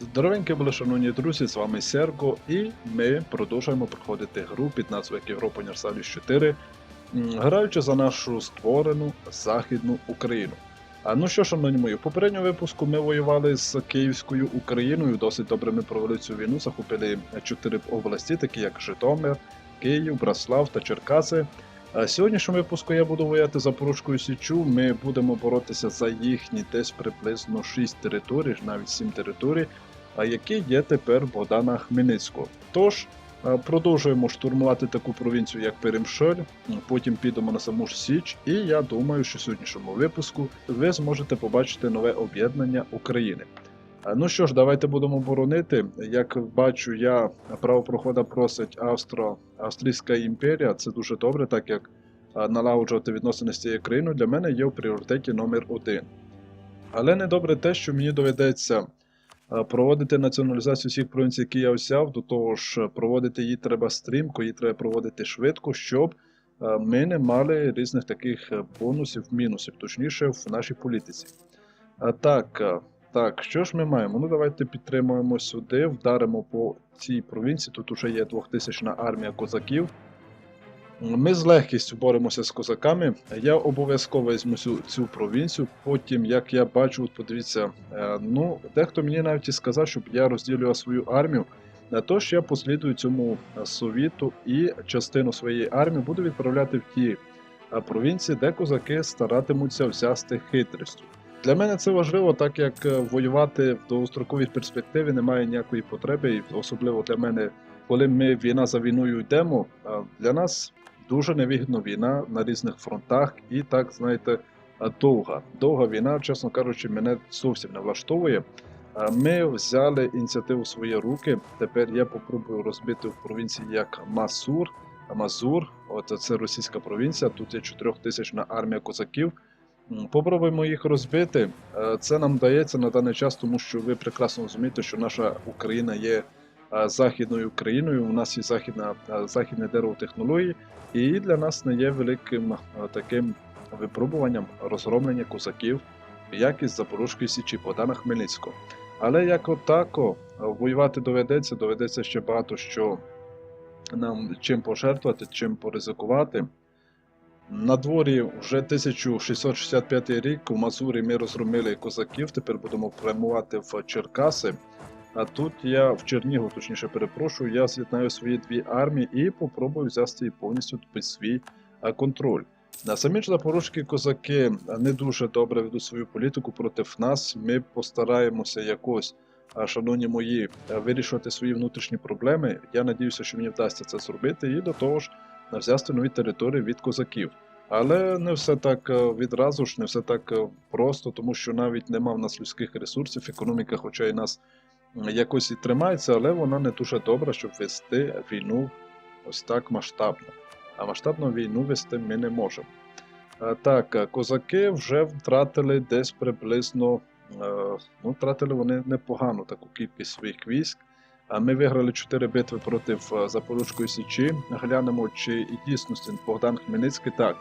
Здоровенькі були, шановні друзі, з вами Серго, і ми продовжуємо проходити гру під назвою Європа Universalis 4, граючи за нашу створену Західну Україну. А ну що, шановні мої, в попередньому випуску ми воювали з Київською Україною, досить добре ми провели цю війну, захопили чотири області, такі як Житомир, Київ, Браслав та Черкаси. А сьогоднішньому випуску я буду воювати за Порушкою Січу. Ми будемо боротися за їхні десь приблизно 6 територій, навіть 7 територій, а які є тепер Богдана Хмельницького. Тож е, продовжуємо штурмувати таку провінцію, як Перемшель, потім підемо на саму ж Січ, і я думаю, що в сьогоднішньому випуску ви зможете побачити нове об'єднання України. Е, Ну що ж, давайте будемо боронити. Як бачу, я правопрохода просить Австро, Австрійська імперія. Це дуже добре, так як е, налагоджувати відносини з цією країною для мене є в пріоритеті номер один. Але недобре те, що мені доведеться е, проводити націоналізацію всіх провінцій, які я взяв, до того ж, е, проводити її треба стрімко, її треба проводити швидко, щоб е, ми не мали різних таких е, бонусів, мінусів, точніше, в нашій політиці. Так, е, так, що ж ми маємо? Ну, давайте підтримуємо сюди, вдаримо по цій провінції. Тут уже є 2000 армія козаків. Ми з легкістю боремося з козаками. Я обов'язково візьму цю, цю провінцію. Потім, як я бачу, от подивіться, е, ну, дехто мені навіть і сказав, щоб я розділював свою армію. Е, Тож я послідую цьому совіту і частину своєї армії буду відправляти в ті е, провінції, де козаки старатимуться взяти хитрістю. Для мене це важливо, так як е, воювати в довгостроковій перспективі немає ніякої потреби, і особливо для мене, коли ми війна за війною йдемо, е, для нас дуже невигідно війна на різних фронтах, і так, знаєте, е, довга. Довга війна, чесно кажучи, мене зовсім не влаштовує. Ми взяли ініціативу в свої руки. Тепер я попробую розбити в провінції як Масур. Мазур, от це російська провінція. Тут є 4000 армія козаків. Попробуємо їх розбити. Е, Це нам дається на даний час, тому що ви прекрасно розумієте, що наша Україна є е, західною країною. У нас є західна е, західне дерево технології, і для нас не є великим таким випробуванням розроблення козаків, як із Запорізької січі Богдана Хмельницького. Але як отако воювати доведеться, доведеться ще багато що нам чим пожертвувати, чим поризикувати. На дворі вже 1665 рік у Мазурі ми розгромили козаків, тепер будемо прямувати в Черкаси. А тут я в Чернігов, точніше перепрошую, я з'єднаю свої дві армії і попробую взяти повністю під свій контроль. На самі ж запорожські козаки не дуже добре ведуть свою політику проти нас. Ми постараємося якось, шановні мої, вирішувати свої внутрішні проблеми. Я надіюся, що мені вдасться це зробити, і до того ж взяти нові території від козаків. Але не все так е, відразу ж, не все так е, просто, тому що навіть нема в нас людських ресурсів, економіка, хоча і нас якось і тримається, але вона не дуже добра, щоб вести війну ось так масштабно. А масштабну війну вести ми не можемо. Е, Так, козаки вже втратили десь приблизно, ну, втратили вони непогану таку кількість своїх військ. Ми виграли 4 битви проти е, Запорізької Січі. Глянемо, чи і дійсності Богдан Хмельницький так.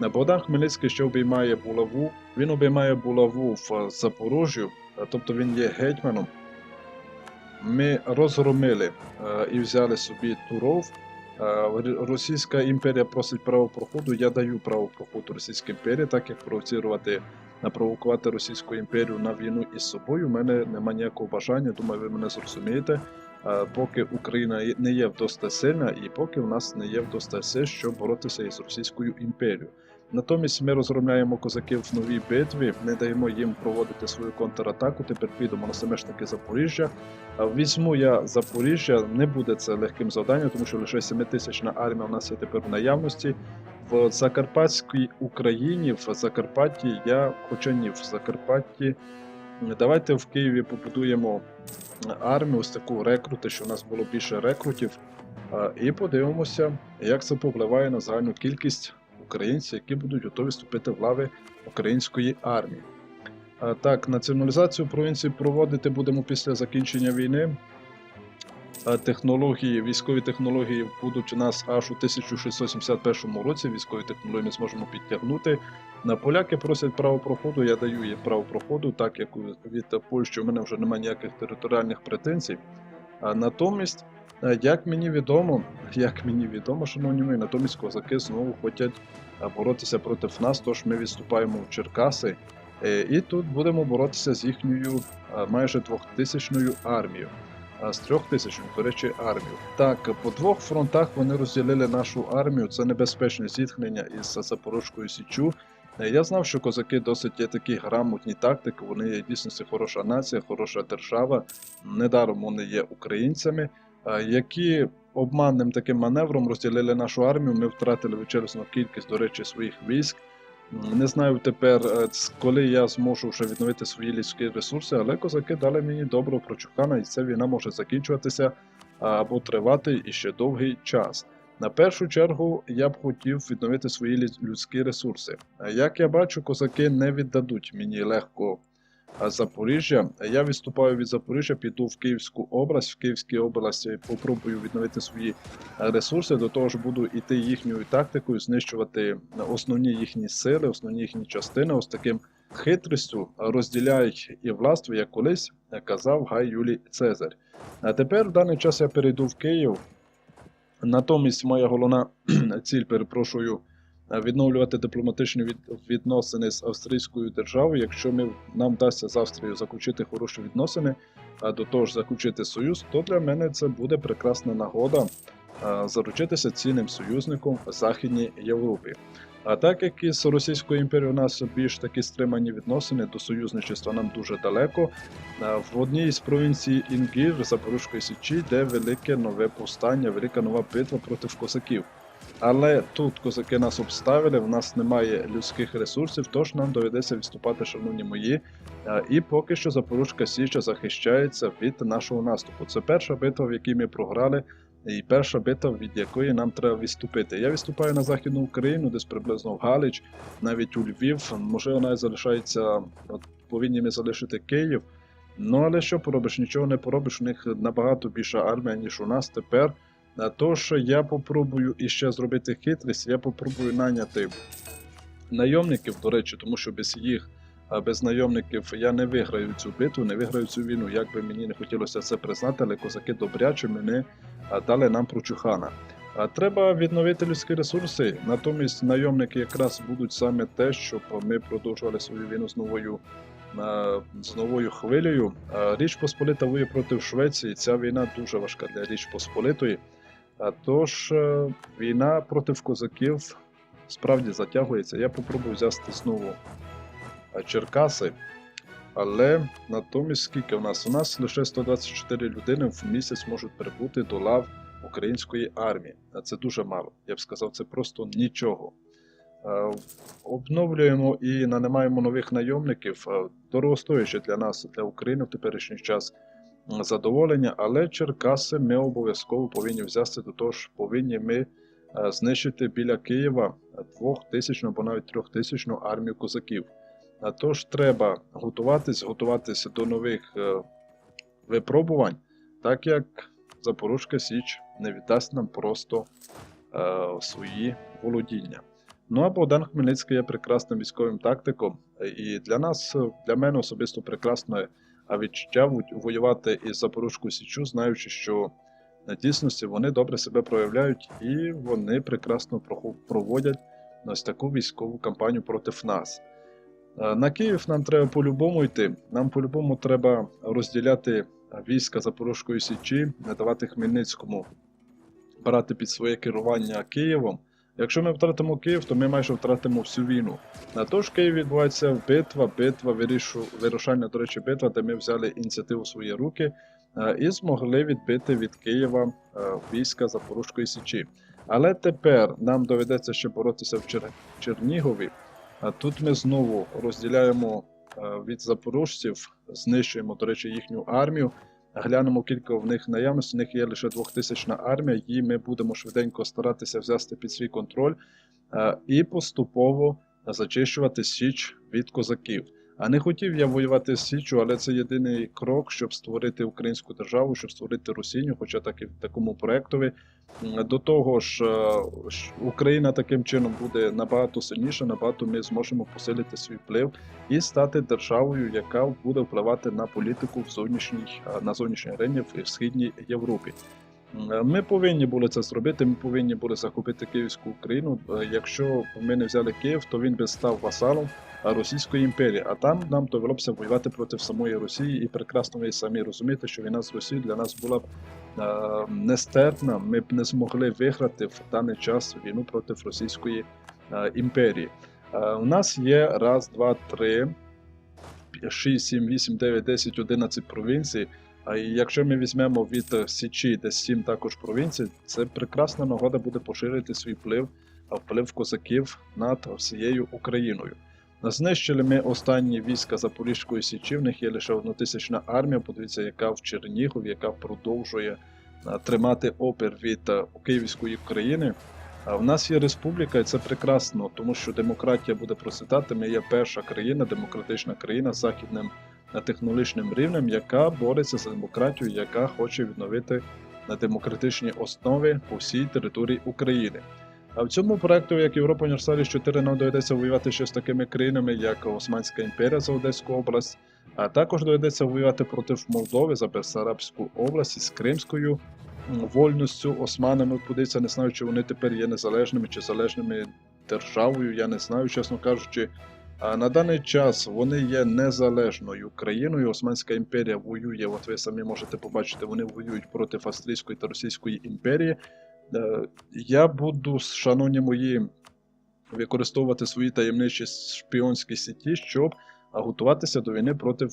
На Богдан Хмельницький, що обіймає булаву, він обіймає булаву в е, Запорожжю, е, тобто він є гетьманом. Ми розгромили е, і взяли собі Туров. Е, Російська імперія просить право проходу. Я даю право проходу Російській імперії, так як провоцірувати, напровокувати Російську імперію на війну із собою. У мене немає ніякого бажання. Думаю, ви мене зрозумієте. Е, Поки Україна не є вдоста сильна, і поки в нас не є вдоста сил, щоб боротися із Російською імперією. Натомість ми розгромляємо козаків в новій битві, не даємо їм проводити свою контратаку. Тепер підемо на саме ж таки Запоріжжя. Візьму я Запоріжжя, не буде це легким завданням, тому що лише 7000 армія у нас є тепер в наявності. В Закарпатській Україні, в Закарпатті я, хоча ні, в Закарпатті. Давайте в Києві побудуємо армію, ось таку рекрути, що у нас було більше рекрутів. І подивимося, як це повпливає на загальну кількість українців, які будуть готові вступити в лави української армії. Так, націоналізацію провінції проводити будемо після закінчення війни. Технології, військові технології будуть у нас аж у 1671 році. Військові технології ми зможемо підтягнути. На поляки просять право проходу, я даю їм право проходу, так як від Польщі у мене вже немає ніяких територіальних претензій. А натомість, е, як мені відомо, як мені відомо, шановні мої, натомість козаки знову хочуть е, боротися проти нас, тож ми відступаємо в Черкаси. Е, І тут будемо боротися з їхньою майже двохтисячною армією. З трьох тисяч, до речі, армію. Так, по двох фронтах вони розділили нашу армію. Це небезпечне зіткнення із Запорожкою Січу. Е, Я знав, що козаки досить є такі грамотні тактики. Вони є дійсно хороша нація, хороша держава. Недаром вони є українцями, е, які обманним таким маневром розділили нашу армію. Ми втратили величезну кількість, до речі, своїх військ. Не знаю тепер, е, коли я зможу вже відновити свої людські ресурси, але козаки дали мені доброго прочухана, і ця війна може закінчуватися або тривати іще довгий час. На першу чергу я б хотів відновити свої людські ресурси. Як я бачу, козаки не віддадуть мені легко Запоріжжя. Я відступаю від Запоріжжя, піду в Київську область. В Київській області попробую відновити свої е, ресурси. До того ж буду йти їхньою тактикою, знищувати основні їхні сили, основні їхні частини. Ось таким хитрістю розділяють і властву, як колись казав Гай Юлій Цезарь. А тепер в даний час я перейду в Київ. Натомість моя головна ціль, перепрошую, е, відновлювати дипломатичні відносини з австрійською державою. Якщо ми, нам вдасться з Австрією заключити хороші відносини, а до того ж заключити союз, то для мене це буде прекрасна нагода е, заручитися цінним союзником Західній Європі. А так як із Російською імперією у нас більш такі стримані відносини до союзничества нам дуже далеко. В одній з провінцій Інгір Запорізької Січі йде велике нове повстання, велика нова битва проти козаків. Але тут козаки нас обставили, в нас немає людських ресурсів, тож нам доведеться відступати, шановні мої. І поки що Запорізька Січа захищається від нашого наступу. Це перша битва, в якій ми програли, і перша битва, від якої нам треба відступити. Я відступаю на Західну Україну, десь приблизно в Галич, навіть у Львів. Можливо, навіть залишається, от, повинні ми залишити Київ. Ну але що поробиш? Нічого не поробиш. У них набагато більша армія, ніж у нас тепер. Тож я попробую іще зробити хитрість, я попробую наняти найомників, до речі, тому що без їх, без найомників я не виграю цю битву, не виграю цю війну. Як би мені не хотілося це признати, але козаки добряче мене дали нам прочухана. Треба відновити людські ресурси. Натомість найомники якраз будуть саме те, щоб ми продовжували свою війну з новою. З новою хвилею Річ Посполита воює проти Швеції. Ця війна дуже важка для Річ Посполитої. Тож е, війна проти козаків справді затягується. Я попробую взяти знову Черкаси. Але натомість скільки у нас? У нас лише 124 людини в місяць можуть прибути до лав української армії. А це дуже мало. Я б сказав, це просто нічого. Е, Обновлюємо і нанимаємо нових найомників. Е, для нас, для України в теперішній час задоволення, але Черкаси ми обов'язково повинні взяти до того ж, повинні ми е, знищити біля Києва двохтисячну або навіть трьохтисячну армію козаків. Тож треба готуватись, готуватися до нових е, випробувань, так як Запорізька Січ не віддасть нам просто е, свої володіння. Ну а Богдан Хмельницький є прекрасним військовим тактиком, е, і для нас, е, для мене особисто прекрасне відчуття воювати із Запорізькою Січу, знаючи, що на дійсності вони добре себе проявляють і вони прекрасно проводять ось таку військову кампанію проти нас. Е, На Київ нам треба по-любому йти. Нам по-любому треба розділяти війська Запорізької Січі, не давати Хмельницькому брати під своє керування Києвом. Якщо ми втратимо Київ, то ми майже втратимо всю війну. На то ж в Києві відбувається битва, битва, вирішу, вирушальна, до речі, битва, де ми взяли ініціативу в свої руки е, і змогли відбити від Києва е, війська Запорізької Січі. Але тепер нам доведеться ще боротися в Чер- Чернігові. А тут ми знову розділяємо е, від запорожців, знищуємо, до речі, їхню армію. Глянемо кілька в них наявності. У них є лише двохтисячна армія, її ми будемо швиденько старатися взяти під свій контроль е, і поступово зачищувати Січ від козаків. А не хотів я воювати з Січчю, але це єдиний крок, щоб створити українську державу, щоб створити Росіню, хоча так і в такому проєктові. До того ж, е, Україна таким чином буде набагато сильніша, набагато ми зможемо посилити свій вплив і стати державою, яка буде впливати на політику в зовнішній е, на зовнішній арені в східній Європі. Ми повинні були це зробити. Ми повинні були захопити Київську Україну. Е, Якщо ми не взяли Київ, то він би став васалом е, Російської імперії. А там нам довелося воювати проти самої Росії, і прекрасно ви самі розумієте, що війна з Росією для нас була е, нестерпна. Ми б не змогли виграти в даний час війну проти Російської е, імперії. Е, У нас є раз, два, три, 6, 7, 8, 9, 10, 11 провінцій. А якщо ми візьмемо від Січі десь 7 також провінцій, це прекрасна нагода буде поширити свій вплив, вплив козаків над всією Україною. Знищили ми останні війська Запорізької Січі, в них є лише однотисячна армія. Подивіться, яка в Чернігові, яка продовжує е, тримати опір від е, Київської України. А в нас є республіка, і це прекрасно, тому що демократія буде процвітати. Ми є перша країна, демократична країна з західним е, технологічним рівнем, яка бореться за демократію, яка хоче відновити на демократичній основі по всій території України. А в цьому проекту, як Європа Універсаліс 4, нам доведеться воювати ще з такими країнами, як Османська імперія за Одеську область, а також доведеться воювати проти Молдови за Бессарабську область із Кримською вольністю османами. Подивіться, не знаю, чи вони тепер є незалежними чи залежними державою. Я не знаю, чесно кажучи. А на даний час вони є незалежною країною. Османська імперія воює. От ви самі можете побачити, вони воюють проти Австрійської та Російської імперії. Е, Я буду, шановні мої, використовувати свої таємничі шпіонські сіті, щоб готуватися до війни проти е,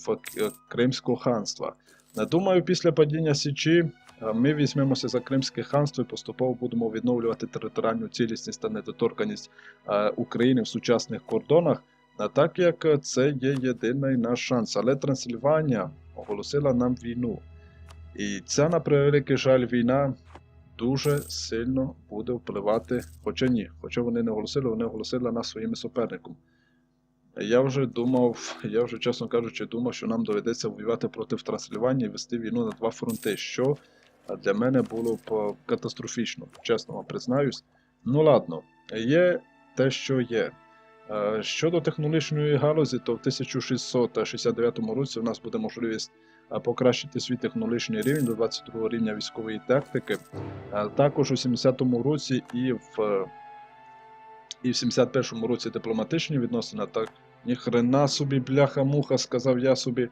Кримського ханства. Е, Думаю, після падіння Січі ми візьмемося за Кримське ханство і поступово будемо відновлювати територіальну цілісність та недоторканість е, України в сучасних кордонах, так як це є єдиний наш шанс. Але Трансильванія оголосила нам війну. І ця, на превеликий жаль, війна дуже сильно буде впливати, хоча ні, хоча вони не оголосили, вони оголосили нас своїм суперником. Я вже думав, я вже, чесно кажучи, думав, що нам доведеться воювати проти Трансильванії і вести війну на два фронти, що для мене було б е, катастрофічно, чесно вам признаюсь. Ну ладно, є те, що є. Е, Щодо технологічної галузі, то в 1669 році у нас буде можливість покращити свій технологічний рівень до 22 рівня військової тактики. Також у 70-му році і в, і в 71-му році дипломатичні відносини. Так, ніхрена собі бляха-муха, сказав я собі.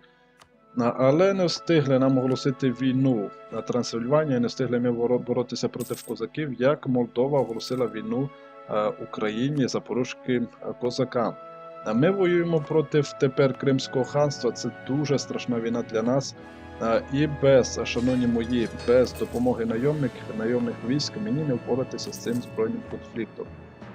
Але не встигли нам оголосити війну на Трансильванії, не встигли ми боротися проти козаків, як Молдова оголосила війну Україні запорожським козакам. А Ми воюємо проти тепер Кримського ханства. Це дуже страшна війна для нас. І без, шановні мої, без допомоги найомників, найомних військ мені не впоратися з цим збройним конфліктом.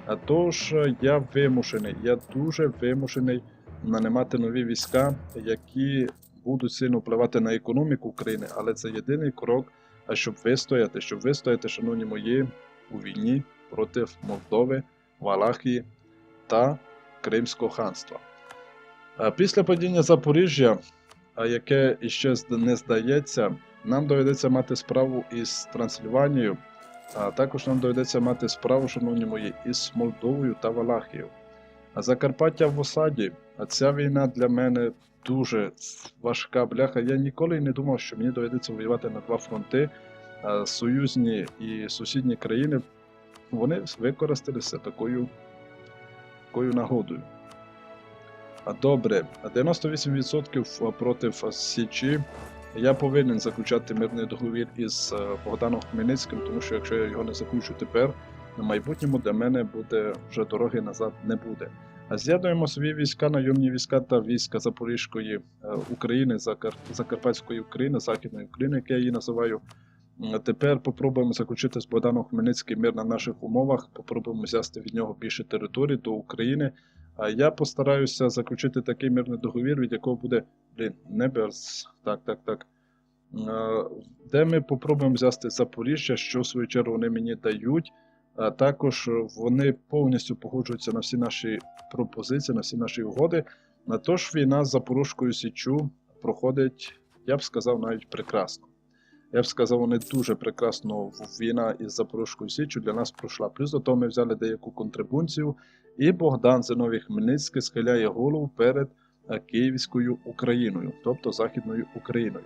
А тож е, я вимушений, я дуже вимушений нанимати нові війська, які будуть сильно впливати на економіку України, але це єдиний крок, щоб вистояти, щоб вистояти, шановні мої, у війні проти Молдови, Валахії та Кримського ханства. Після падіння Запоріжжя, яке іще не здається, нам доведеться мати справу із Трансильванією, а також нам доведеться мати справу, шановні мої, із Молдовою та Валахією. А Закарпаття в осаді, а ця війна для мене дуже важка бляха. Я ніколи не думав, що мені доведеться воювати на два фронти. Союзні і сусідні країни вони використалися такою, такою нагодою. А добре, а 98% проти Січі. Я повинен заключати мирний договір із е, Богданом Хмельницьким, тому що якщо я його не заключу тепер, на майбутньому для мене буде вже дороги назад не буде. А з'єднуємо свої війська, найомні війська та війська Запорізької е, України, Закарпатської України, Західної України, як я її називаю. Тепер попробуємо заключити з Богданом Хмельницьким мир на наших умовах, попробуємо взяти від нього більше територій до України. А я постараюся заключити такий мирний договір, від якого буде, блін, не без, так, так, так. Де ми попробуємо взяти Запоріжжя, що в свою чергу вони мені дають. А також вони повністю погоджуються на всі наші пропозиції, на всі наші угоди. Тож війна з Запорізькою Січу проходить, я б сказав, навіть прекрасно. Я б сказав, вони дуже прекрасно війна із Запорізькою Січчю для нас пройшла. Плюс до того ми взяли деяку контрибунцію, і Богдан Зиновій Хмельницький схиляє голову перед е, Київською Україною, тобто Західною Україною.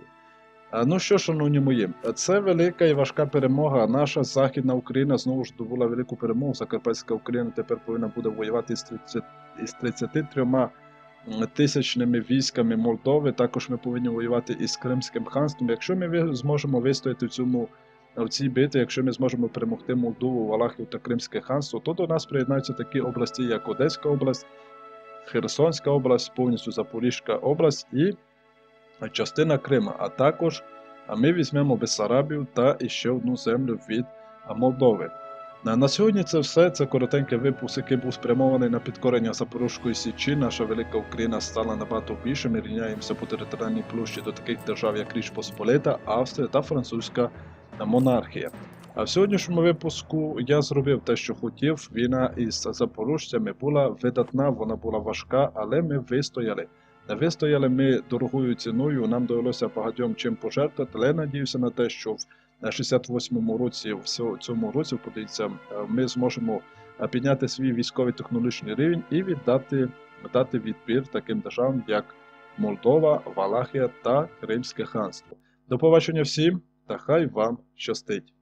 Ну що, шановні мої, це велика і важка перемога. Наша Західна Україна знову ж здобула велику перемогу. Закарпатська Україна тепер повинна буде воювати із 33 м, тисячними військами Молдови. Також ми повинні воювати із Кримським ханством. Якщо ми зможемо вистояти в цьому в цій битві, якщо ми зможемо перемогти Молдову, Валахію та Кримське ханство, то до нас приєднаються такі області, як Одеська область, Херсонська область, повністю Запорізька область і частина Крима, а також ми візьмемо Бессарабію та іще одну землю від Молдови. На, сьогодні це все. Це коротенький випуск, який був спрямований на підкорення Запорізької Січі. Наша велика Україна стала набагато більше. Ми рівняємося по територіальній площі до таких держав, як Річ Посполита, Австрія та Французька монархія. А в сьогоднішньому випуску я зробив те, що хотів. Війна із запорожцями була видатна, вона була важка, але ми вистояли. Не Вистояли ми дорогою ціною. Нам довелося багатьом чим пожертвувати, але надіюся на те, що в 68-му році, в цьому році, подивіться, е, ми зможемо е, підняти свій військовий технологічний рівень і віддати дати відбір таким державам, як Молдова, Валахія та Кримське ханство. До побачення всім та хай вам щастить!